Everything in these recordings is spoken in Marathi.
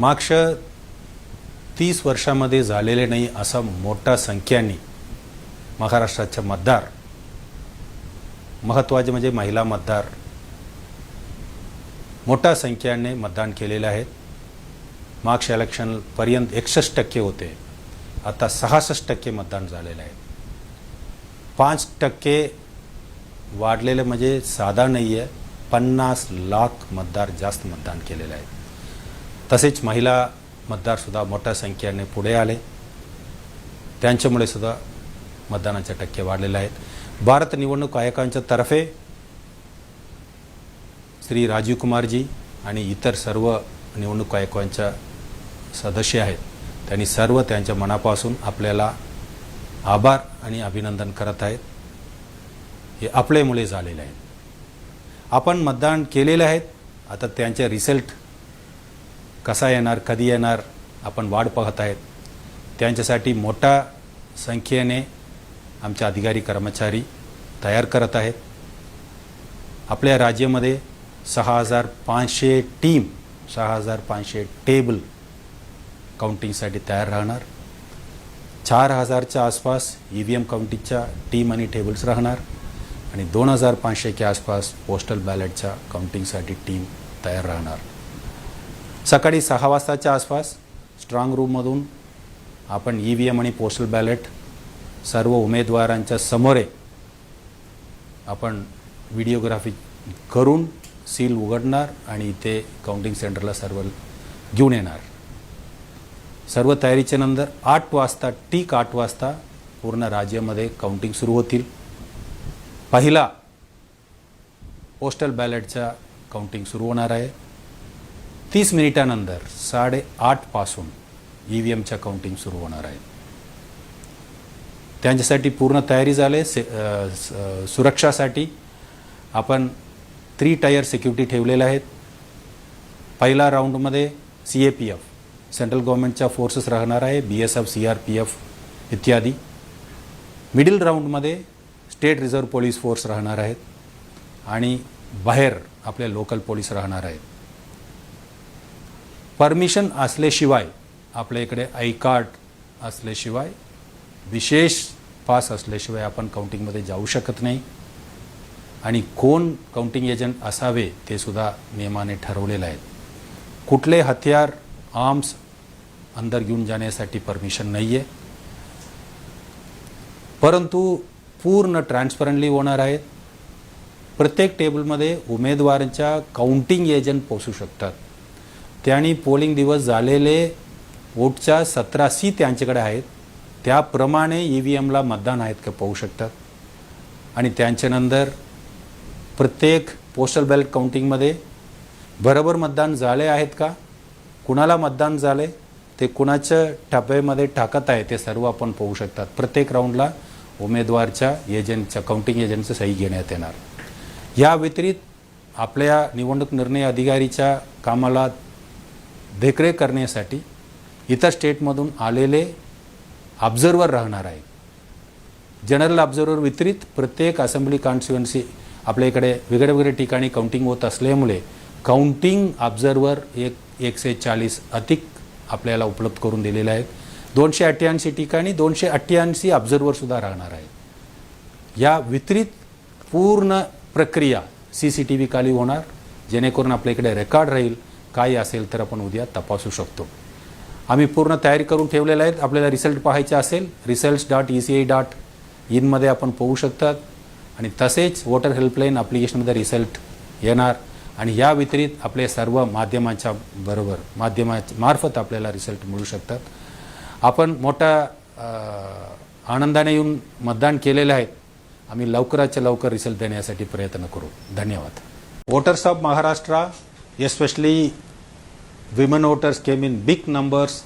मागच्या तीस वर्षामध्ये झालेले नाही असा मोठा संख्याने महाराष्ट्राचे मतदार महत्त्वाचे म्हणजे महिला मतदार मोठ्या संख्येने मतदान केलेले आहेत. मागच्या इलेक्शनपर्यंत एकसष्ट टक्के होते. आता सहासष्ट टक्के मतदान झालेलं आहे. पाच टक्के वाढलेलं म्हणजे साधा नाही आहे पन्नास लाख मतदार जास्त मतदान केलेलं आहे तसेच महिला मतदारसुद्धा मोठ्या संख्येने पुढे आले. त्यांच्यामुळे सुद्धा मतदानाचे टक्के वाढलेले आहेत. भारत निवडणूक आयोगांच्या तर्फे श्री राजीव कुमारजी आणि इतर सर्व निवडणूक आयोगांच्या सदस्य आहेत. त्यांनी सर्व त्यांच्या मनापासून आपल्याला आभार आणि अभिनंदन करत आहेत. हे आपल्यामुळे झालेले आहेत आपण मतदान केलेले आहेत. आता त्यांचे रिझल्ट कसा येणार कधी येणार आपण वाट पाहत आहेत. त्यांच्यासाठी मोठ्या संख्येने आमचे अधिकारी कर्मचारी तयार करत आहेत. आपल्या राज्यामध्ये सहा हजार पाचशे टीम सहा हजार पाचशे टेबल काउंटिंगसाठी तयार राहणार. चार हजारच्या आसपास ई व्ही एम काउंटिंगच्या टीम आणि टेबल्स राहणार आणि दोन हजार पाचशेच्या आसपास पोस्टल बॅलेटच्या काउंटिंगसाठी टीम तयार राहणार. सकाळी सहा वाजताच्या आसपास स्ट्रॉंग रूममधून आपण ई व्ही एम आणि पोस्टल बॅलेट सर्व उमेदवारांच्या समोरे आपण व्हिडिओग्राफी करून सील उघडणार आणि इथे काउंटिंग सेंटरला सर्व घेऊन येणार. सर्व तयारीच्या नंतर आठ वाजता ठीक आठ वाजता पूर्ण राज्यामध्ये काउंटिंग सुरू होतील. पहिला पोस्टल बॅलेटचा काउंटिंग सुरू होणार आहे. तीस मिनिटानंतर साडेआठपासून ई व्ही एमच्या काउंटिंग सुरू होणार आहे. त्यांच्यासाठी पूर्ण तयारी झाली से सुरक्षासाठी आपण थ्री टायर सिक्युरिटी ठेवलेल्या आहेत. पहिला राऊंडमध्ये C A P F central गव्हर्नमेंटच्या फोर्सेस राहणार आहे B S F C R P F इत्यादी. मिडिल राऊंडमध्ये स्टेट रिझर्व्ह पोलीस फोर्स राहणार आहेत. आणि बाहेर आपले लोकल पोलीस राहणार आहेत. परमिशन असल्याशिवाय आपल्या इकडे आय कार्ड असल्याशिवाय विशेष पास असल्याशिवाय आपण काउंटिंगमध्ये जाऊ शकत नाही. आणि कोण काउंटिंग एजंट असावे ते सुद्धा नियमाने ठरवलेलं आहे. कुठले हत्यार आर्म्स अंदर घेऊन जाण्यासाठी परमिशन नाही आहे परंतु पूर्ण ट्रान्सपरंटली होणार आहेत. प्रत्येक टेबलमध्ये उमेदवारांच्या काउंटिंग एजंट पोचू शकतात. त्यांनी पोलिंग दिवस झालेले वोटच्या सतरा सी त्यांच्याकडे आहेत. त्याप्रमाणे ई व्ही एमला मतदान आहेत का पाहू शकतात. आणि त्यांच्यानंतर प्रत्येक पोस्टल बॅलेट काउंटिंगमध्ये बरोबर मतदान झाले आहेत का? कुणाला मतदान झाले? ते कुणाच्या टप्प्यामध्ये टाकत आहे ते सर्व आपण पाहू शकतात. प्रत्येक राऊंडला उमेदवारच्या एजंटच्या काउंटिंग एजंटचं सही घेण्यात येणार. या व्यतिरिक्त आपल्या निवडणूक निर्णय अधिकारीच्या कामाला देखरेख करण्यासाठी इतर स्टेटमधून आलेले ऑब्झर्वर राहणार आहे जनरल ऑब्झर्वर व्यतिरिक्त प्रत्येक असेंब्ली कॉन्स्टिट्युएन्सी आपल्या इकडे वेगळ्या वेगळ्या ठिकाणी काउंटिंग होत असल्यामुळे काउंटिंग ऑब्झर्वर एक एकशे चाळीस अधिक आपल्याला उपलब्ध करून दिलेले आहेत. दोनशे अठ्ठ्याऐंशी ठिकाणी दोनशे अठ्ठ्याऐंशी ऑब्झर्वरसुद्धा राहणार आहे या वितरित पूर्ण प्रक्रिया सी सी टी व्ही खाली होणार जेणेकरून आपल्या इकडे रेकॉर्ड राहील. काही असेल तर आपण उद्या तपासू शकतो. आम्ही पूर्ण तयारी करून ठेवलेल्या आहेत. आपल्याला रिझल्ट पाहायचे असेल results dot E C I dot इनमध्ये आपण पाहू शकतात. आणि तसेच वॉटर हेल्पलाईन ॲप्लिकेशनमध्ये रिझल्ट येणार. आणि या व्यतिरिक्त आपले सर्व माध्यमांच्या बरोबर माध्यमा मार्फत आपल्याला रिझल्ट मिळू शकतात. आपण मोठ्या आनंदाने येऊन मतदान केलेले आहेत आम्ही लवकराच्या लवकर रिझल्ट देण्यासाठी प्रयत्न करू. धन्यवाद. Voters of Maharashtra especially women voters came in big numbers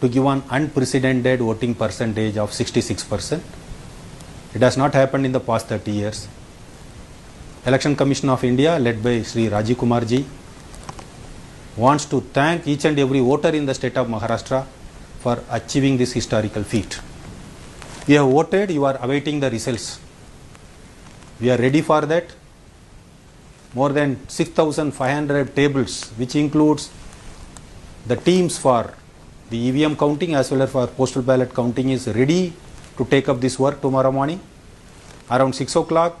to give an unprecedented voting percentage of 66 percent. It has not happened in the past 30 years. Election Commission of India led by Sri Rajiv Kumarji wants to thank each and every voter in the state of Maharashtra for achieving this historical feat. You have voted, you are awaiting the results. We are ready for that. More than 6,500 tables, which includes the teams for the EVM counting as well as for postal ballot counting is ready to take up this work tomorrow morning. Around 6 o'clock,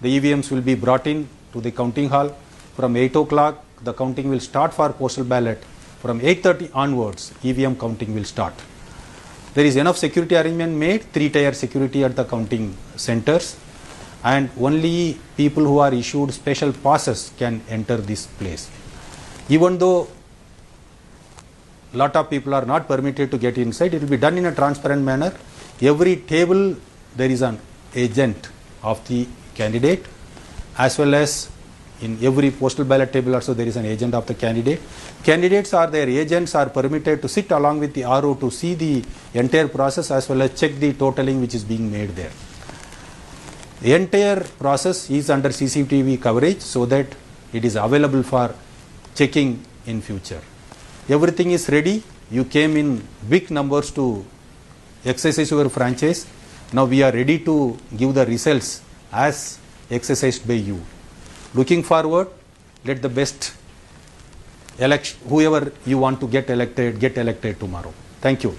the EVMs will be brought in to the counting hall. From 8 o'clock, the counting will start for postal ballot. From 8.30 onwards, EVM counting will start. There is enough security arrangement made, three-tier security at the counting centers, and only people who are issued special passes can enter this place. Even though lot of people are not permitted to get inside, it will be done in a transparent manner. Every table there is an agent of the candidate, as well as in every postal ballot table also there is an agent of the candidate. Candidates or their agents are permitted to sit along with the RO to see the entire process as well as check the totaling which is being made there. The entire process is under CCTV coverage so that it is available for checking in future. Everything is ready. You came in big numbers to exercise your franchise. Now we are ready to give the results as exercised by you. Looking forward, let the best election, whoever you want to get elected, get elected tomorrow. Thank you.